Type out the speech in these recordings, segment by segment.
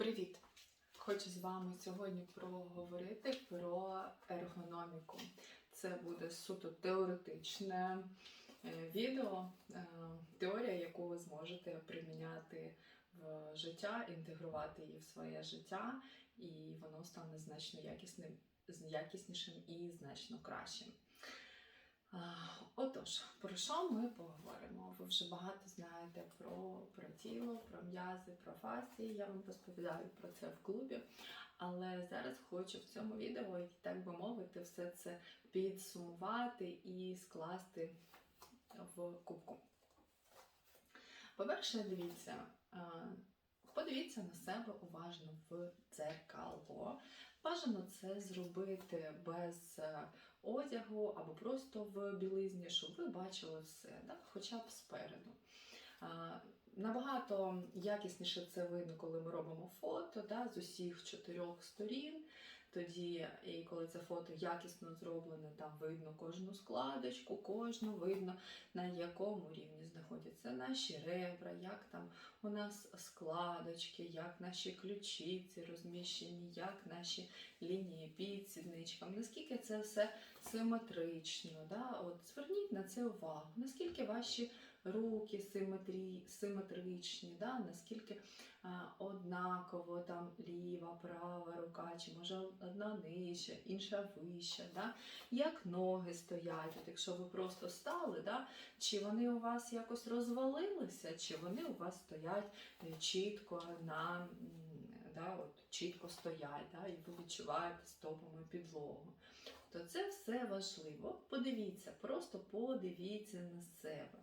Привіт! Хочу з вами сьогодні проговорити про ергономіку. Це буде суто теоретичне е, відео, е, теорія, яку ви зможете приміняти в життя, інтегрувати її в своє життя, і воно стане значно якісним, якіснішим і значно кращим. Отож, про що ми поговоримо? Ви вже багато знаєте про, про тіло, про м'язи, про фасції. Я вам розповідаю про це в клубі. Але зараз хочу в цьому відео, так би мовити, все це підсумувати і скласти в кубку. По-перше, дивіться, подивіться на себе уважно в дзеркало. Бажано це зробити без е, одягу або просто в білизні, щоб ви бачили все, да? хоча б спереду. Набагато якісніше це видно, коли ми робимо фото да, з усіх чотирьох сторін. Тоді, і коли це фото якісно зроблене, там видно кожну складочку, кожну видно, на якому рівні знаходяться наші ребра, як там у нас складочки, як наші ключиці розміщені, як наші лінії під сідничками, наскільки це все симетрично. Да? От Зверніть на це увагу, наскільки ваші руки симетрі, симетричні, да? наскільки однаково там ліва, права рука, чи може одна нижча, інша вища, да? як ноги стоять, от якщо ви просто стали, да? чи вони у вас якось розвалилися, чи вони у вас стоять е, чітко на да, от, чітко стоять, да? і ви відчуваєте стопами підлогу. То це все важливо. Подивіться, просто подивіться на себе.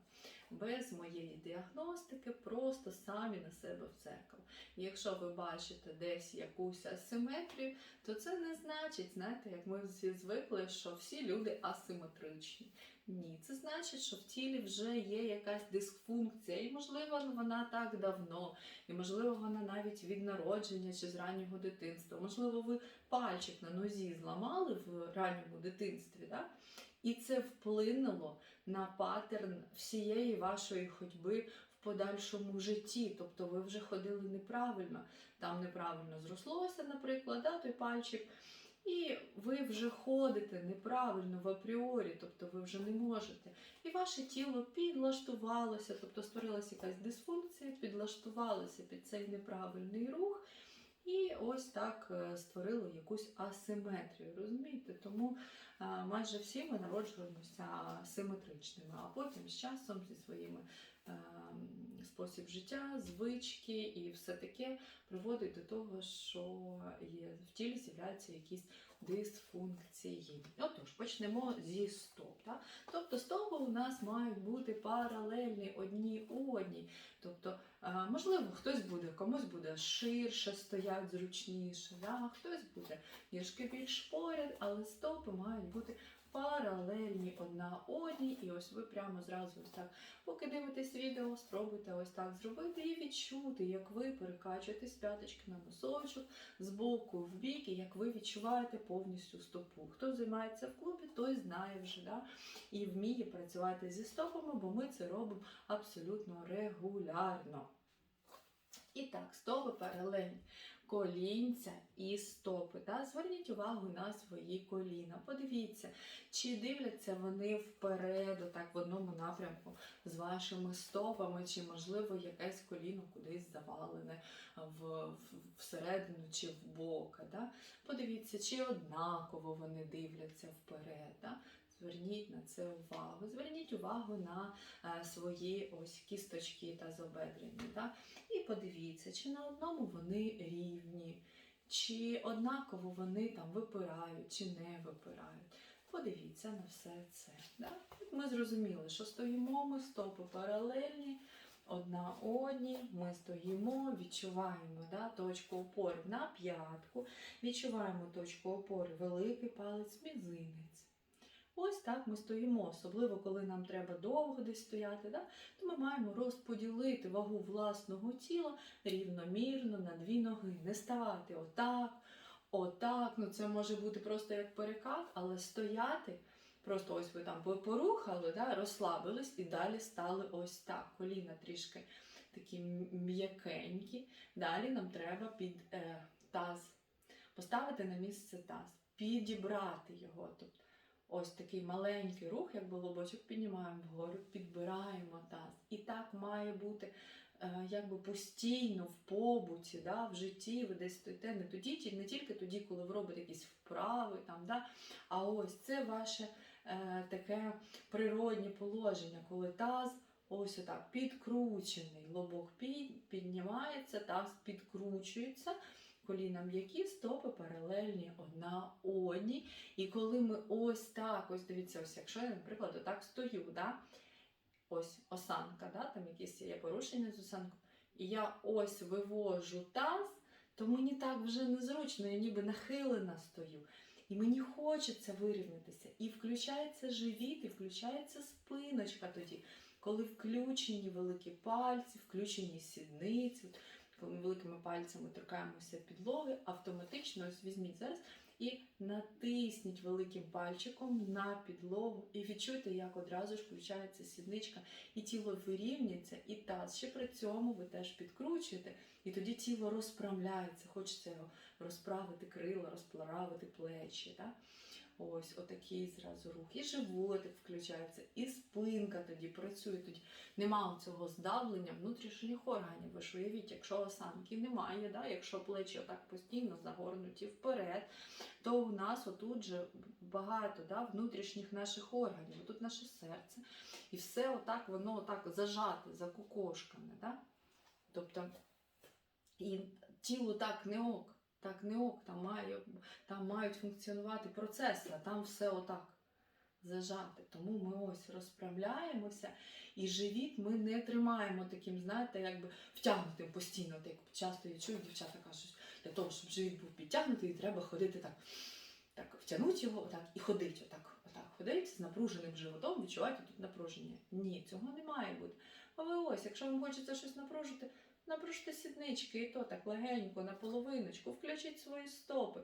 Без моєї діагностики, просто самі на себе в дзеркало. Якщо ви бачите десь якусь асиметрію, то це не значить, знаєте, як ми всі звикли, що всі люди асиметричні. Ні, це значить, що в тілі вже є якась дисфункція, і, можливо, вона так давно, і, можливо, вона навіть від народження чи з раннього дитинства. Можливо, ви пальчик на нозі зламали в ранньому дитинстві, да? І це вплинуло на паттерн всієї вашої ходьби в подальшому житті. Тобто ви вже ходили неправильно, там неправильно зрослося, наприклад, да, той пальчик. І ви вже ходите неправильно в апріорі, тобто ви вже не можете. І ваше тіло підлаштувалося, тобто створилася якась дисфункція, підлаштувалося під цей неправильний рух. І ось так е, створило якусь асиметрію. Розумієте? Тому майже всі ми народжуємося симетричними, а потім з часом зі своїми е, спосіб життя, звички і все таке приводить до того, що в тілі з'являються якісь дисфункції. Отож, почнемо зі стоп. Так? Тобто стопи у нас мають бути паралельні одні одній. Тобто, е, можливо, хтось буде, комусь буде ширше стоять, зручніше, да? хтось буде ніжки більш поряд, але стопи мають бути паралельні одна одній. І ось ви прямо зразу ось так, поки дивитесь відео, спробуйте ось так зробити і відчути, як ви перекачуєте з п'яточки на носочок, з боку в бік, і як ви відчуваєте повністю стопу. Хто займається в клубі, той знає вже да? і вміє працювати зі стопами, бо ми це робимо абсолютно регулярно. І так, стопи паралельні. Колінця і стопи. Да? Зверніть увагу на свої коліна. Подивіться, чи дивляться вони вперед, так в одному напрямку з вашими стопами, чи, можливо, якесь коліно кудись завалене в, в, всередину чи в бок. Да? Подивіться, чи однаково вони дивляться вперед. Да? Зверніть на це увагу. Зверніть увагу на е, свої ось кісточки та зобедрені. Да? І подивіться, чи на одному вони рівні, чи однаково вони там випирають, чи не випирають. Подивіться на все це. Да? Ми зрозуміли, що стоїмо ми стопи паралельні. Одна одні, ми стоїмо, відчуваємо да, точку опори на п'ятку, відчуваємо точку опори великий палець, мізинець. Ось так ми стоїмо, особливо коли нам треба довго десь стояти, да? то ми маємо розподілити вагу власного тіла рівномірно на дві ноги. Не ставати отак, отак. Ну це може бути просто як перекат, але стояти. Просто ось ви там порухали, да, розслабились і далі стали ось так. Коліна трішки такі м'якенькі. Далі нам треба під е, таз поставити на місце таз, підібрати його. Тобто ось такий маленький рух, як лобочок піднімаємо вгору, підбираємо таз. І так має бути е, якби постійно в побуті, да, в житті ви десь стоїте не тоді, не тільки тоді, коли ви робите якісь вправи, там, да, а ось це ваше е, таке природнє положення, коли таз ось отак підкручений, лобок під, піднімається, таз підкручується. Коліна м'які, стопи паралельні одна одній. І коли ми ось так, ось дивіться, ось якщо я, наприклад, отак стою, да? ось осанка, да? там якісь є порушення з осанкою, і я ось вивожу таз, то мені так вже незручно, я ніби нахилена стою. І мені хочеться вирівнятися. І включається живіт, і включається спиночка тоді, коли включені великі пальці, включені сідниці. Великими пальцями торкаємося підлоги, автоматично ось візьміть зараз і натисніть великим пальчиком на підлогу. І відчуйте, як одразу ж включається сідничка, і тіло вирівнюється, і таз. Ще при цьому ви теж підкручуєте, і тоді тіло розправляється. Хочеться його розправити крила, розправити плечі. Так? Ось отакий зразу рух. І животик включається, і спинка тоді працює. Тоді нема цього здавлення внутрішніх органів. Ви ж уявіть, якщо осанки немає, да? якщо плечі отак постійно загорнуті вперед, то у нас отут же багато да, внутрішніх наших органів. Тут наше серце. І все отак воно отак зажате, закукошкане. Да? Тобто і тілу так не ок. Так не ок, там, має, там мають функціонувати процеси, а там все отак зажати. Тому ми ось розправляємося, і живіт ми не тримаємо таким, знаєте, якби втягнутим постійно. Так часто я чую, дівчата кажуть, для того, щоб живіт був підтягнутий, треба ходити так. Так, втягнути його отак і ходити отак. Отак ходить з напруженим животом, відчувати тут напруження. Ні, цього не має бути. Але ось, якщо вам хочеться щось напружити, напружте сіднички, і то так легенько, на половиночку, включіть свої стопи,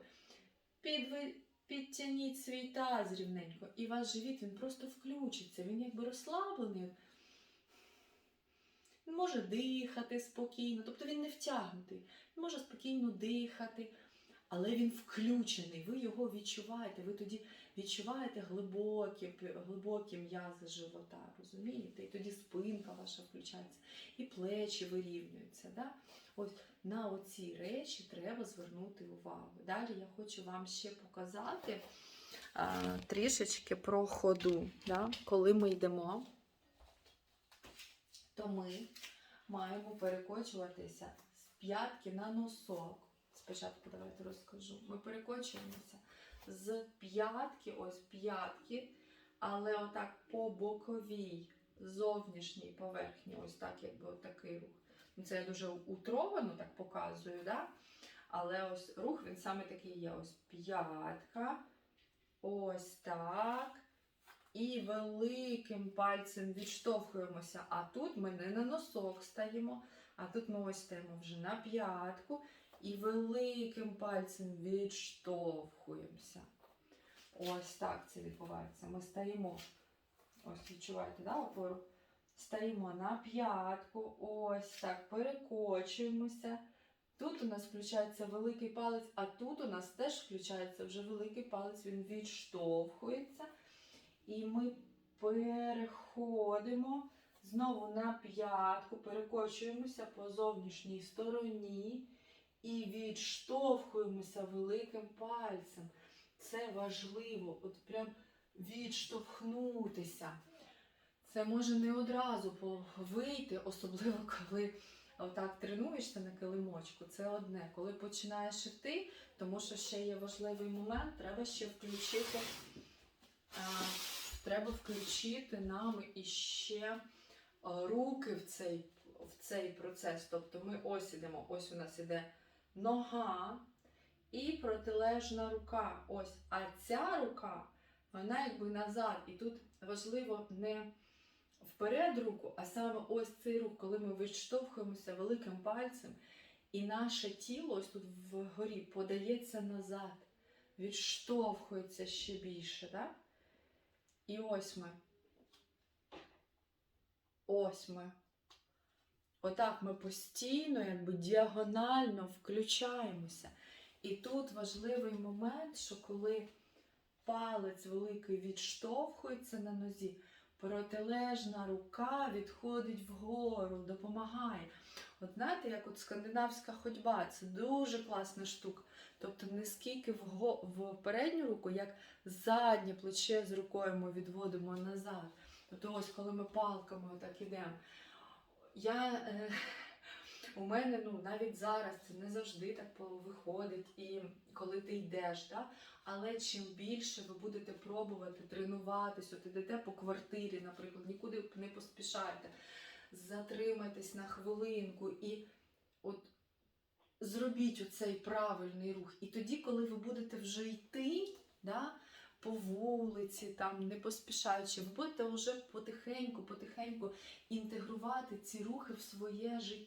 підви, підтягніть свій таз рівненько, і ваш живіт він просто включиться, він якби розслаблений. Він може дихати спокійно, тобто він не втягнутий, він може спокійно дихати, але він включений, ви його відчуваєте, ви тоді відчуваєте глибокі, глибокі м'язи живота, розумієте? І тоді спинка ваша включається, і плечі вирівнюються. Да? Ось на оці речі треба звернути увагу. Далі я хочу вам ще показати а, трішечки про ходу. Да? Коли ми йдемо, то ми маємо перекочуватися з п'ятки на носок. Спочатку давайте розкажу. Ми перекочуємося з п'ятки, ось п'ятки, але отак по боковій зовнішній поверхні, ось так, якби отакий рух. Ну, Це я дуже утровано так показую, да? але ось рух він саме такий є. Ось п'ятка, ось так. І великим пальцем відштовхуємося. А тут ми не на носок стаємо, а тут ми ось стаємо вже на п'ятку і великим пальцем відштовхуємося. Ось так це відбувається. Ми стаємо, ось відчуваєте, да, опору? Стаємо на п'ятку, ось так, перекочуємося. Тут у нас включається великий палець, а тут у нас теж включається вже великий палець, він відштовхується. І ми переходимо знову на п'ятку, перекочуємося по зовнішній стороні і відштовхуємося великим пальцем. Це важливо, от прям відштовхнутися. Це може не одразу вийти, особливо коли отак тренуєшся на килимочку. Це одне. Коли починаєш йти, тому що ще є важливий момент, треба ще включити, треба включити нам іще руки в цей, в цей процес. Тобто ми ось ідемо, ось у нас іде нога і протилежна рука. Ось. А ця рука, вона якби назад. І тут важливо не вперед руку, а саме ось цей рух, коли ми відштовхуємося великим пальцем, і наше тіло ось тут вгорі подається назад, відштовхується ще більше. Да? І ось ми. Ось ми. Отак ми постійно, якби діагонально включаємося. І тут важливий момент, що коли палець великий відштовхується на нозі, протилежна рука відходить вгору, допомагає. От знаєте, як от скандинавська ходьба, це дуже класна штука. Тобто не скільки в передню руку, як заднє плече з рукою ми відводимо назад. Тобто ось коли ми палками отак ідемо. Я, е, у мене ну, навіть зараз це не завжди так виходить, і коли ти йдеш, да? але чим більше ви будете пробувати тренуватись, от ідете по квартирі, наприклад, нікуди не поспішайте, затримайтесь на хвилинку і от зробіть оцей правильний рух. І тоді, коли ви будете вже йти, да, по вулиці, там не поспішаючи, ви будете вже потихеньку, потихеньку інтегрувати ці рухи в своє життя.